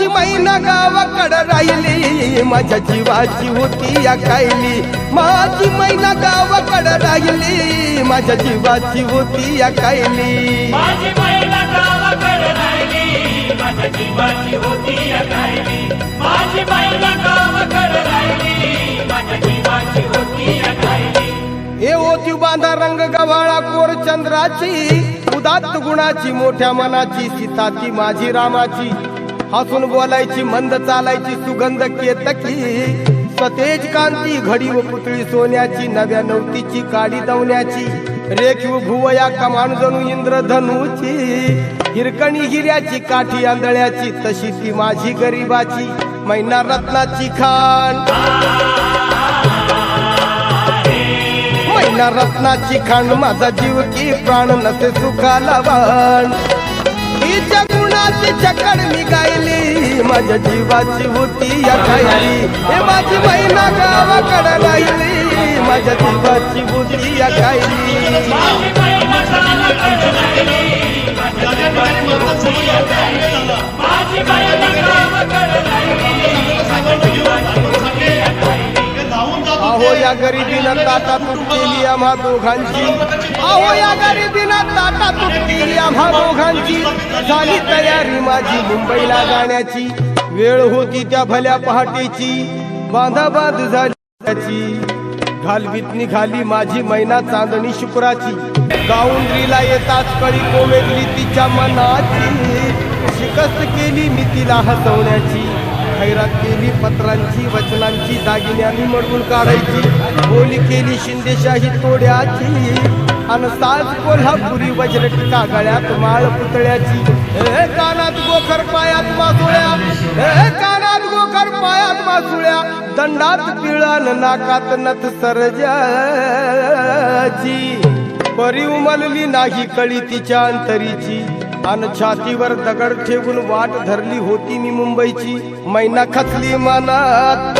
माझी मैना गावाकडं राहिली. माझ्या जीवाची होती या कायली. माझी मैना गावाकडं राहिली. माझ्या जीवाची होती या कायली. माझी गावाकडे राहिली. माझ्या जीवाची होती या राहिली माझी महिला गावाकडे राहिली. माझ्या जीवाची होती या राहिली ए ओती बांधा रंग गव्हाळा कोर चंद्राची. उदात्त गुणाची मोठ्या मनाची सीता ती माझी रामाची. हसून बोलायची मंद चालायची सुगंध केतकी. सतेज कांती घडी व पुतळी सोन्याची नव्या नवतीची काडी दवण्याची. रेखीव भुवया कमान जणू इंद्रधनुची. हिरकणी हिऱ्याची काठी आंधळ्याची तशी ती माझी गरिबाची. मैना रत्नाची खान. मैना रत्नाची खाण माझा जीव की प्राण नसे सुखाला वाण. तिच्या गुणाची चकड मी गायली माझ्या जीवाची होती या खायली. हे माझी महिना गावाकडे राहिली. माझ्या जीवाची होती या खायली. अहो या गरिबीनं ताटा तुटलेली आम्हा दोघांची. अहो या गरिबीनं ताटा तुटलेली आम्हा दोघांची. झाली तयारी माझी मुंबईला जाण्याची. वेळ होती त्या भल्या पहाटेची. बांधाबांध झाली त्याची. घालवीत निघाली माझी मैना चांदणी शुक्राची. गाऊंड्रीला येताच कळी कोमेजली तिच्या मनाची. शिकस्त केली मी तिला हसवण्याची. केली पत्रांची वचनांची दागिन्यांनी मडवून काढायची. बोली केली शिंदेशाही तोड्याची. आणि साज कोल्हापुरी वज्रटिका गळ्यात माळ पुतळ्याची. हे कानात गोखर पायात मासुळ्या. हे कानात गोखर पायात मासुळ्या. दंडात पिळण नाकात नथ सरजाची. परी उमलली नाही कळी तिच्या अंतरीची. अन छातीवर दगड ठेवून वाट धरली होती मी मुंबईची. मैना खचली मनात.